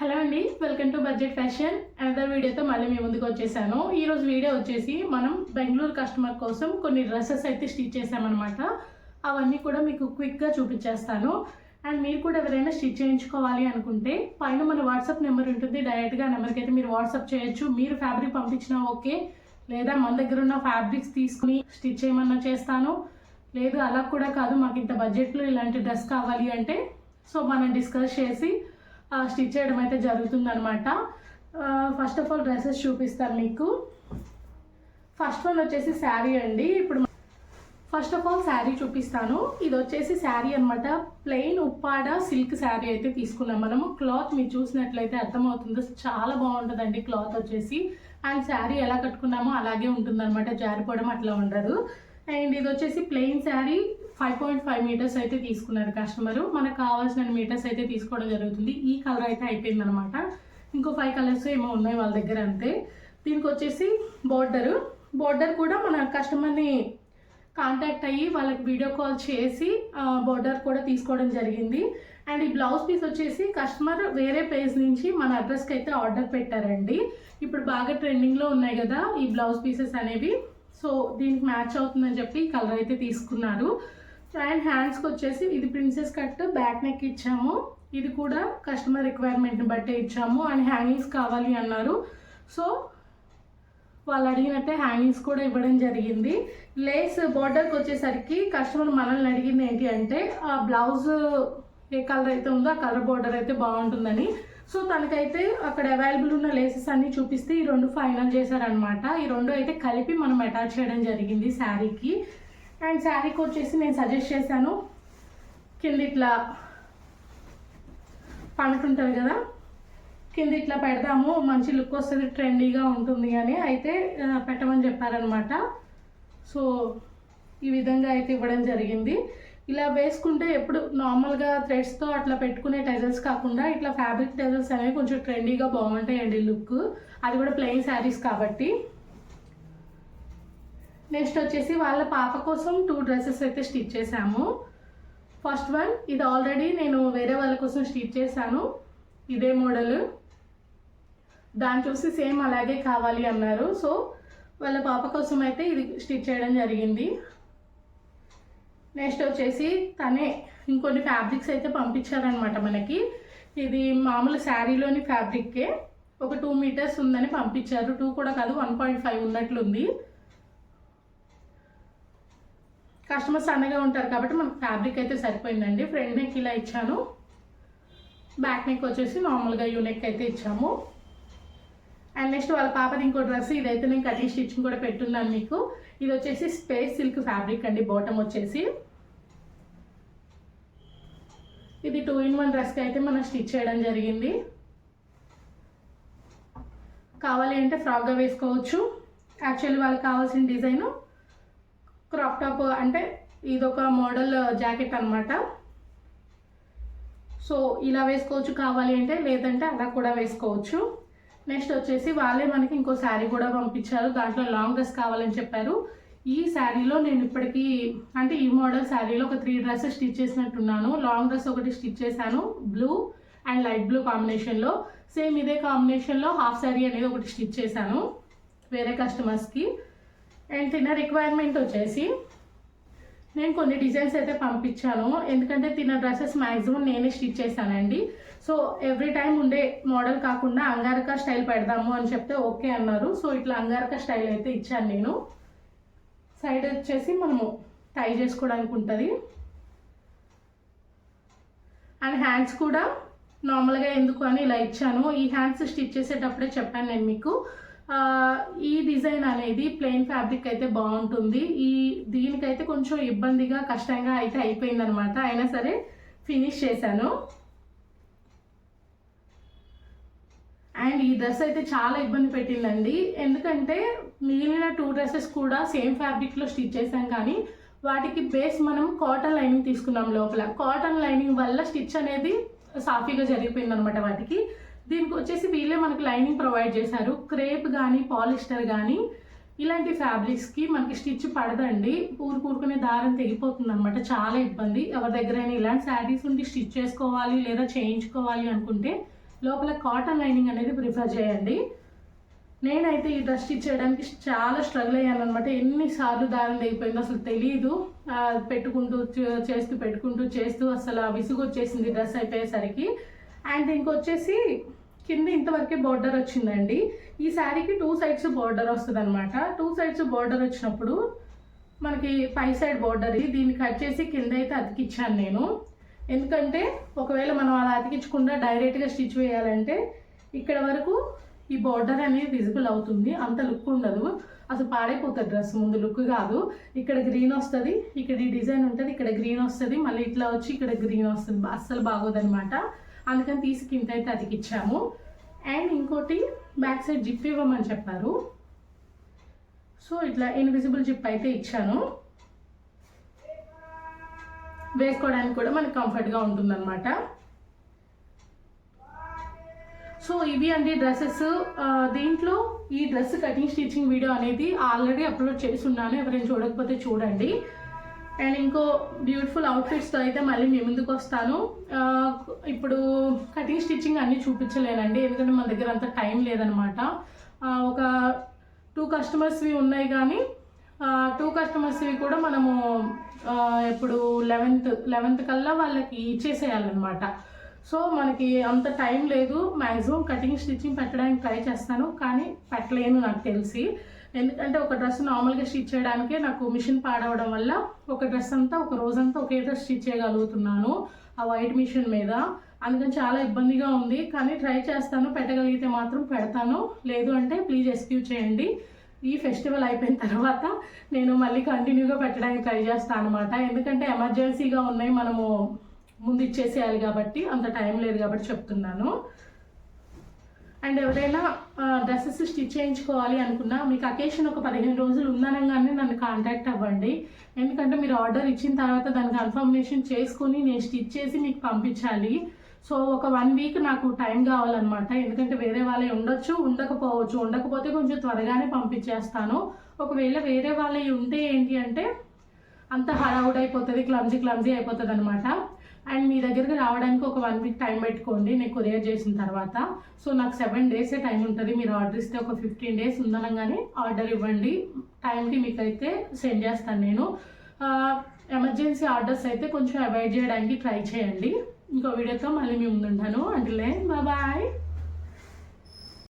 Hello అండి welcome to budget fashion another వీడియోతో మళ్ళీ మీ ముందుకు వచ్చేసాను. ఈరోజు వీడియో వచ్చేసి మనం బెంగళూరు కస్టమర్ కోసం కొన్ని డ్రెస్సెస్ అయితే స్టిచ్ చేసామన్నమాట. అవన్నీ కూడా మీకు క్విక్గా చూపించేస్తాను. అండ్ మీరు కూడా ఎవరైనా స్టిచ్ చేయించుకోవాలి అనుకుంటే పైన మన వాట్సాప్ నెంబర్ ఉంటుంది. డైరెక్ట్గా నెంబర్కి అయితే మీరు వాట్సాప్ చేయొచ్చు. మీరు ఫ్యాబ్రిక్ పంపించినా ఓకే లేదా మన దగ్గర ఉన్న ఫ్యాబ్రిక్స్ తీసుకుని స్టిచ్ చేయమన్నా చేస్తాను. లేదు అలా కూడా కాదు. మాకు ఇంత బడ్జెట్లో ఇలాంటి డ్రెస్ కావాలి అంటే సో మనం డిస్కస్ చేసి స్టిచ్ చేయడం అయితే జరుగుతుందనమాట ఫస్ట్ ఆఫ్ ఆల్ డ్రెస్సెస్ చూపిస్తాను మీకు. ఫస్ట్ వన్ వచ్చేసి శారీ అండి. ఇప్పుడు ఫస్ట్ ఆఫ్ ఆల్ శారీ చూపిస్తాను. ఇది వచ్చేసి శారీ అనమాట ప్లెయిన్ ఉప్పాడ సిల్క్ శారీ అయితే తీసుకున్నాం మనము. క్లాత్ మీరు చూసినట్లయితే అర్థమవుతుంది. చాలా బాగుంటుందండి క్లాత్ వచ్చేసి. అండ్ శారీ ఎలా కట్టుకున్నామో అలాగే ఉంటుందన్నమాట. జారిపోవడం అట్లా ఉండదు. అండ్ ఇది వచ్చేసి plain sari. Five point five metres అయితే తీసుకున్నారు కస్టమర్ మనకు కావాల్సిన మీటర్స్ అయితే తీసుకోవడం జరుగుతుంది. ఈ కలర్ అయితే అయిపోయింది అనమాట ఇంకో ఫైవ్ కలర్స్ ఏమో ఉన్నాయి వాళ్ళ దగ్గర అంతే. దీనికి వచ్చేసి బోర్డర్ బోర్డర్ కూడా మన కస్టమర్ని కాంటాక్ట్ అయ్యి వాళ్ళకి వీడియో కాల్ చేసి బోర్డర్ కూడా తీసుకోవడం జరిగింది. అండ్ ఈ బ్లౌజ్ పీస్ వచ్చేసి కస్టమర్ వేరే పేజ్ నుంచి మన అడ్రస్కి అయితే ఆర్డర్ పెట్టారండి. ఇప్పుడు బాగా ట్రెండింగ్లో ఉన్నాయి కదా ఈ బ్లౌజ్ పీసెస్ అనేవి. సో దీనికి మ్యాచ్ అవుతుందని చెప్పి కలర్ అయితే తీసుకున్నారు. అండ్ హ్యాండ్స్కి వచ్చేసి ఇది ప్రిన్సెస్ కట్ బ్యాక్ నెక్ ఇచ్చాము. ఇది కూడా కస్టమర్ రిక్వైర్మెంట్ని బట్టే ఇచ్చాము. అండ్ హ్యాంగింగ్స్ కావాలి అన్నారు. సో వాళ్ళు అడిగినట్టే హ్యాంగింగ్స్ కూడా ఇవ్వడం జరిగింది. లేస్ బార్డర్కి వచ్చేసరికి కస్టమర్ మనల్ని అడిగింది ఏంటి అంటే ఆ బ్లౌజ్ ఏ కలర్ అయితే ఉందో ఆ కలర్ బార్డర్ అయితే బాగుంటుందని. సో తనకైతే అక్కడ అవైలబుల్ ఉన్న లేసెస్ అన్నీ చూపిస్తే ఈ రెండు ఫైనల్ చేశారనమాట ఈ రెండు అయితే కలిపి మనం అటాచ్ చేయడం జరిగింది శారీకి. అండ్ శారీకి వచ్చేసి నేను సజెస్ట్ చేశాను. కింద ఇట్లా పండుకుంటుంది కదా? కింద ఇట్లా పెడదాము మంచి లుక్ వస్తుంది ట్రెండీగా ఉంటుంది అని అయితే పెట్టమని చెప్పారనమాట సో ఈ విధంగా అయితే ఇవ్వడం జరిగింది. ఇలా వేసుకుంటే ఎప్పుడు నార్మల్గా థ్రెడ్స్తో అట్లా పెట్టుకునే టెజల్స్ కాకుండా ఇట్లా ఫ్యాబ్రిక్ టెజల్స్ అనేవి కొంచెం ట్రెండీగా బాగుంటాయండి లుక్ అది కూడా ప్లెయిన్ శారీస్ కాబట్టి. నెక్స్ట్ వచ్చేసి వాళ్ళ పాప కోసం టూ డ్రెస్సెస్ అయితే స్టిచ్ చేశాము. ఫస్ట్ వన్ ఇది ఆల్రెడీ నేను వేరే వాళ్ళ కోసం స్టిచ్ చేశాను. ఇదే మోడల్ దాన్ని చూసి సేమ్ అలాగే కావాలి అన్నారు. సో వాళ్ళ పాప కోసం అయితే ఇది స్టిచ్ చేయడం జరిగింది. నెక్స్ట్ వచ్చేసి తనే ఇంకొన్ని ఫ్యాబ్రిక్స్ అయితే పంపించారనమాట మనకి. ఇది మామూలు శారీలోని ఫ్యాబ్రిక్కే ఒక టూ మీటర్స్ ఉందని పంపించారు. టూ కూడా కాదు వన్ పాయింట్ ఫైవ్ ఉన్నట్లుంది. కస్టమర్స్ సన్నగా ఉంటారు కాబట్టి మనకు ఫ్యాబ్రిక్ అయితే సరిపోయిందండి. ఫ్రంట్ నెక్ ఇలా ఇచ్చాను. బ్యాక్ నెక్ వచ్చేసి నార్మల్గా యూనెక్ అయితే ఇచ్చాము. అండ్ నెక్స్ట్ వాళ్ళ పాపది ఇంకో డ్రెస్ ఇదైతే నేను కటింగ్ స్టిచ్చింగ్ కూడా పెట్టున్నాను మీకు. ఇది వచ్చేసి స్పేస్ సిల్క్ ఫ్యాబ్రిక్ అండి బాటమ్ వచ్చేసి. ఇది టూ ఇన్ వన్ డ్రెస్కి అయితే మనం స్టిచ్ చేయడం జరిగింది. కావాలి అంటే ఫ్రాక్గా వేసుకోవచ్చు. యాక్చువల్లీ వాళ్ళకి కావాల్సిన డిజైను క్రాప్ టాప్ అంటే ఇదొక మోడల్ జాకెట్ అన్నమాట. సో ఇలా వేసుకోవచ్చు కావాలి అంటే లేదంటే అలా కూడా వేసుకోవచ్చు. నెక్స్ట్ వచ్చేసి వాళ్ళే మనకి ఇంకో శారీ కూడా పంపించారు. దాంట్లో లాంగ్ డ్రెస్ కావాలని చెప్పారు. ఈ శారీలో నేను ఇప్పటికీ అంటే ఈ మోడల్ శారీలో ఒక త్రీ డ్రెస్సెస్ స్టిచ్ చేసినట్టున్నాను. లాంగ్ డ్రెస్ ఒకటి స్టిచ్ చేశాను బ్లూ అండ్ లైట్ బ్లూ కాంబినేషన్లో. సేమ్ ఇదే కాంబినేషన్లో హాఫ్ శారీ అనేది ఒకటి స్టిచ్ చేశాను వేరే కస్టమర్స్కి. అండ్ తిన రిక్వైర్మెంట్ వచ్చేసి నేను కొన్ని డిజైన్స్ అయితే పంపించాను. ఎందుకంటే తిన డ్రెస్సెస్ మ్యాక్సిమం నేనే స్టిచ్ చేశానండి. సో ఎవ్రీ టైం ఉండే మోడల్ కాకుండా అంగారక స్టైల్ పెడదాము అని చెప్తే ఓకే అన్నారు. సో ఇట్లా అంగారక స్టైల్ అయితే ఇచ్చాను నేను. సైడ్ వచ్చేసి మనము టై చేసుకోవడానికి ఉంటుంది. అండ్ హ్యాండ్స్ కూడా నార్మల్గా ఎందుకు అని ఇలా ఇచ్చాను. ఈ హ్యాండ్స్ స్టిచ్ చేసేటప్పుడే చెప్పాను నేను మీకు. ఈ డిజైన్ అనేది ప్లెయిన్ ఫ్యాబ్రిక్ అయితే బాగుంటుంది. ఈ దీనికైతే కొంచెం ఇబ్బందిగా కష్టంగా అయితే అయిపోయింది అనమాట అయినా సరే ఫినిష్ చేశాను. అండ్ ఈ డ్రెస్ అయితే చాలా ఇబ్బంది పెట్టిందండి. ఎందుకంటే మిగిలిన టూ డ్రెస్సెస్ కూడా సేమ్ ఫ్యాబ్రిక్లో స్టిచ్ చేసాం కానీ వాటికి బేస్ మనం కాటన్ లైనింగ్ తీసుకున్నాం లోపల. కాటన్ లైనింగ్ వల్ల స్టిచ్ అనేది సాఫీగా జరిగిపోయింది అనమాట వాటికి. దీనికి వచ్చేసి వీళ్ళే మనకు లైనింగ్ ప్రొవైడ్ చేశారు. క్రేప్ కానీ పాలిస్టర్ కానీ ఇలాంటి ఫ్యాబ్రిక్స్కి మనకి స్టిచ్ పడదండి. ఊరు కూరుకునే దారం తెగిపోతుంది అనమాట చాలా ఇబ్బంది. ఎవరి దగ్గరైనా ఇలాంటి శారీస్ ఉండి స్టిచ్ చేసుకోవాలి లేదా చేయించుకోవాలి అనుకుంటే లోపల కాటన్ లైనింగ్ అనేది ప్రిఫర్ చేయండి. నేనైతే ఈ డ్రెస్ స్టిచ్ చేయడానికి చాలా స్ట్రగుల్ అయ్యాను అనమాట ఎన్నిసార్లు దారం తెగిపోయిందో అసలు తెలియదు పెట్టుకుంటూ చేస్తూ పెట్టుకుంటూ చేస్తూ అసలు ఆ విసుగు వచ్చేసింది డ్రెస్ అయిపోయేసరికి. అండ్ ఇంకొచ్చేసి కింద ఇంతవరకే బార్డర్ వచ్చిందండి. ఈ శారీకి టూ సైడ్స్ బార్డర్ వస్తుంది అనమాట టూ సైడ్స్ బార్డర్ వచ్చినప్పుడు మనకి పై సైడ్ బార్డర్ దీన్ని కట్ చేసి కింద అయితే అతికిచ్చాను నేను. ఎందుకంటే ఒకవేళ మనం అలా అతికించకుండా డైరెక్ట్గా స్టిచ్ వేయాలంటే ఇక్కడ వరకు ఈ బార్డర్ అనేది విజిబుల్ అవుతుంది. అంత లుక్ ఉండదు. అసలు పాడైపోతుంది డ్రెస్ ముందు లుక్ కాదు. ఇక్కడ గ్రీన్ వస్తుంది. ఇక్కడ ఈ డిజైన్ ఉంటుంది. ఇక్కడ గ్రీన్ వస్తుంది. మళ్ళీ ఇట్లా వచ్చి ఇక్కడ గ్రీన్ వస్తుంది. అస్సలు బాగోదనమాట అందుకని తీసి కింద అయితే అతికిచ్చాము. అండ్ ఇంకోటి బ్యాక్ సైడ్ జిప్ ఇవ్వమని చెప్పారు. సో ఇట్లా ఇన్విజిబుల్ జిప్ అయితే ఇచ్చాను. వేసుకోవడానికి కూడా మనకు కంఫర్ట్గా ఉంటుందన్నమాట. సో ఇవి అండి డ్రెస్సెస్ దీంట్లో ఈ డ్రెస్ కటింగ్ స్టిచ్చింగ్ వీడియో అనేది ఆల్రెడీ అప్లోడ్ చేసి ఉన్నాను. ఎవరైనా చూడకపోతే చూడండి. అండ్ ఇంకో బ్యూటిఫుల్ అవుట్ఫిట్స్తో అయితే మళ్ళీ మీ ముందుకు వస్తాను. ఇప్పుడు కటింగ్ స్టిచ్చింగ్ అన్నీ చూపించలేనండి. ఎందుకంటే మన దగ్గర అంత టైం లేదనమాట. ఒక టూ కస్టమర్స్వి ఉన్నాయి కానీ టూ కస్టమర్స్వి కూడా మనము ఇప్పుడు లెవెన్త్ లెవెన్త్ కల్లా వాళ్ళకి ఇచ్చేసేయాలన్నమాట. సో మనకి అంత టైం లేదు. మ్యాక్సిమం కటింగ్ స్టిచ్చింగ్ పెట్టడానికి ట్రై చేస్తాను. కానీ పెట్టలేను నాకు తెలిసి. ఎందుకంటే ఒక డ్రెస్ నార్మల్గా స్టిచ్ చేయడానికే నాకు మిషన్ పాడవడం వల్ల ఒక డ్రెస్ అంతా ఒక రోజంతా ఒకే డ్రెస్ స్టిచ్ చేయగలుగుతున్నాను ఆ వైట్ మిషన్ మీద. అందుకని చాలా ఇబ్బందిగా ఉంది. కానీ ట్రై చేస్తాను. పెట్టగలిగితే మాత్రం పెడతాను. లేదు అంటే ప్లీజ్ ఎక్స్క్యూజ్ చేయండి. ఈ ఫెస్టివల్ అయిపోయిన తర్వాత నేను మళ్ళీ కంటిన్యూగా పెట్టడానికి ట్రై చేస్తాను అనమాట ఎందుకంటే ఎమర్జెన్సీగా ఉన్నాయి. మనము ముందు ఇచ్చేసేయాలి కాబట్టి అంత టైం లేదు కాబట్టి చెప్తున్నాను. అండ్ ఎవరైనా డ్రెస్సెస్ స్టిచ్ చేయించుకోవాలి అనుకున్నా మీకు అకేషన్ ఒక పదిహేను రోజులు ఉందనగానే నన్ను కాంటాక్ట్ అవ్వండి. ఎందుకంటే మీరు ఆర్డర్ ఇచ్చిన తర్వాత దాని కన్ఫర్మేషన్ చేసుకొని నేను స్టిచ్ చేసి మీకు పంపించాలి. సో ఒక వన్ వీక్ నాకు టైం కావాలన్నమాట. ఎందుకంటే వేరే వాళ్ళే ఉండొచ్చు ఉండకపోవచ్చు. ఉండకపోతే కొంచెం త్వరగానే పంపించేస్తాను. ఒకవేళ వేరే వాళ్ళే ఉంటే ఏంటి అంటే అంత హడావుడ్ అయిపోతుంది క్లమ్జీ క్లమ్జీ అయిపోతుంది అనమాట అండ్ మీ దగ్గరికి రావడానికి ఒక వన్ వీక్ టైం పెట్టుకోండి. నేను కొరియర్ చేసిన తర్వాత. సో నాకు సెవెన్ డేసే టైం ఉంటుంది. మీరు ఆర్డర్ ఇస్తే ఒక ఫిఫ్టీన్ డేస్ ఉందనగానే ఆర్డర్ ఇవ్వండి. టైంకి మీకైతే సెండ్ చేస్తాను నేను. ఎమర్జెన్సీ ఆర్డర్స్ అయితే కొంచెం అవాయిడ్ చేయడానికి ట్రై చేయండి. ఇంకో వీడియోతో మళ్ళీ మీ ముందుంటాను. అంటే బాయ్